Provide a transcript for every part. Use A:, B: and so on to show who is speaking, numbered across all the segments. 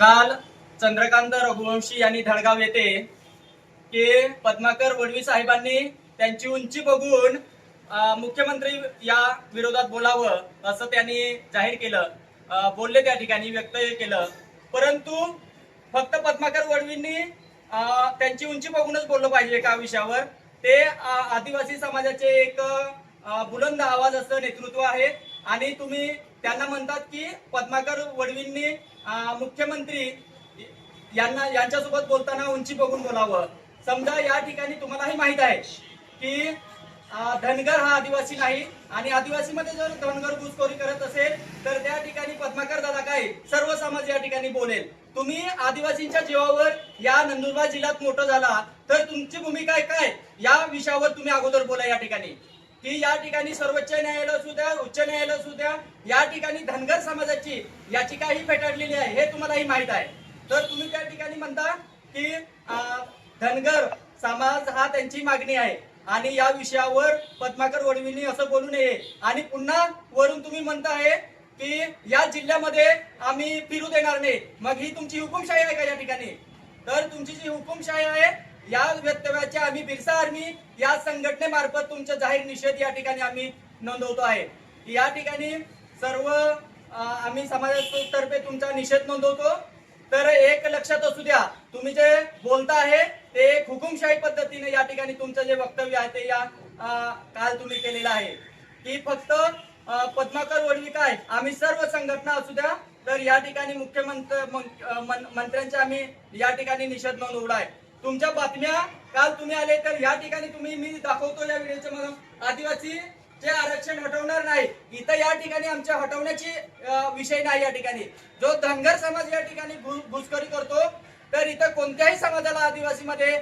A: काल चंद्रकांत रघुवंशी यांनी धडगाव येथे की पद्माकर वडवी साहेबांनी त्यांची उंची बघून मुख्यमंत्री या विरोधात बोलावं असं त्यांनी जाहीर केलं. बोलले त्या ठिकाणी व्यक्त केलं. परंतु फक्त पद्माकर वडवींनी त्यांची उंची बघूनच बोललं पाहिजे एका विषयावर. ते आदिवासी समाजाचे एक बुलंद आवाज असं नेतृत्व आहे. आणि तुम्ही त्यांना म्हणतात की पद्माकर वडवींनी मुख्यमंत्री यांना यांच्यासोबत बोलताना उंची बघून बोलावं. समजा या ठिकाणी तुम्हालाही माहीत आहे की धनगर हा आदिवासी नाही आणि आदिवासीमध्ये जर धनगर घुसखोरी करत असेल तर त्या ठिकाणी पद्माकर दादा काय सर्व समाज या ठिकाणी बोलेल. तुम्ही आदिवासींच्या जीवावर या नंदुरबार जिल्ह्यात मोठं झाला तर तुमची भूमिका काय? या विषयावर तुम्ही अगोदर बोला या ठिकाणी. की या ठिकाणी सर्वोच्च न्यायालय असू द्या उच्च न्यायालय असू द्या या ठिकाणी धनगर समाजाची याचिका ही फेटाळलेली आहे हे तुम्हालाही माहीत आहे. तर तुम्ही त्या ठिकाणी म्हणता की धनगर समाज हा त्यांची मागणी आहे. आणि या विषयावर पद्माकर वडवींनी असं बोलू नये. आणि पुन्हा वरून तुम्ही म्हणताय की या जिल्ह्यामध्ये आम्ही फिरू देणार नाही. मग ही तुमची हुकुमशाही आहे का या ठिकाणी? तर तुमची जी हुकुमशाही आहे या वक्तव्याच्या आम्ही बिरसा आर्मी या संघटनेमार्फत तुमचा जाहीर निषेध या ठिकाणी आम्ही नोंदवतो आहे. या ठिकाणी सर्व आम्ही समाजातर्फे तुमचा निषेध नोंदवतो. तर एक लक्षात असू द्या तुम्ही जे बोलता आहे ते एक हुकुमशाही पद्धतीने या ठिकाणी तुमचं जे वक्तव्य आहे ते या काल तुम्ही केलेलं आहे. की फक्त पद्माकर वडवी काय आम्ही सर्व संघटना असू द्या तर या ठिकाणी मुख्यमंत्री मं- मंत्र्यांचा आम्ही या ठिकाणी निषेध नोंदवला आहे. तुमच्या बातम्या काल तुम्ही आले तर या ठिकाणी तुम्ही मी दाखवतो या व्हिडिओच्या मधून आदिवासी चे आरक्षण हटवणार नाही इथं या ठिकाणी आमच्या हटवण्याची विषय नाही या ठिकाणी. जो धनगर समाज या ठिकाणी घुसखोरी करतो तर इथं कोणत्याही समाजाला आदिवासीमध्ये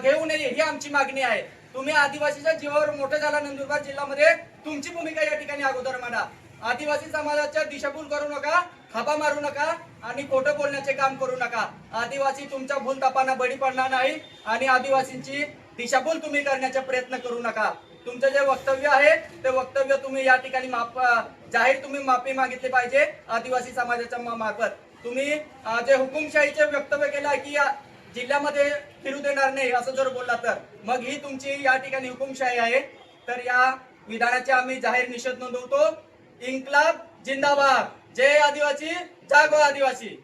A: घेऊ नये ही आमची मागणी आहे. तुम्ही आदिवासीच्या जीवावर मोठं झाला नंदुरबार जिल्ह्यामध्ये तुमची भूमिका या ठिकाणी अगोदर म्हणा आदिवासी समाजाच्या दिशाभूल करू नका खापा मारू नका आणि खोटं बोलण्याचे काम करू नका. आदिवासी तुमच्या भूल तापांना बळी पडणार नाही आणि आदिवासींची दिशाभूल तुम्ही करण्याचा प्रयत्न करू नका. तुमचं जे वक्तव्य आहे ते वक्तव्य तुम्ही या ठिकाणी माफ जाहीर तुम्ही माफी मागितली पाहिजे आदिवासी समाजाच्या मार्फत. तुम्ही जे हुकुमशाहीचे वक्तव्य केलं आहे की या जिल्ह्यामध्ये फिरू देणार नाही असं जर बोलला तर मग ही तुमची या ठिकाणी हुकुमशाही आहे. तर या विधानाचे आम्ही जाहीर निषेध नोंदवतो. इन्कलाब जिंदाबाद. जय आदिवासी जागो आदिवासी.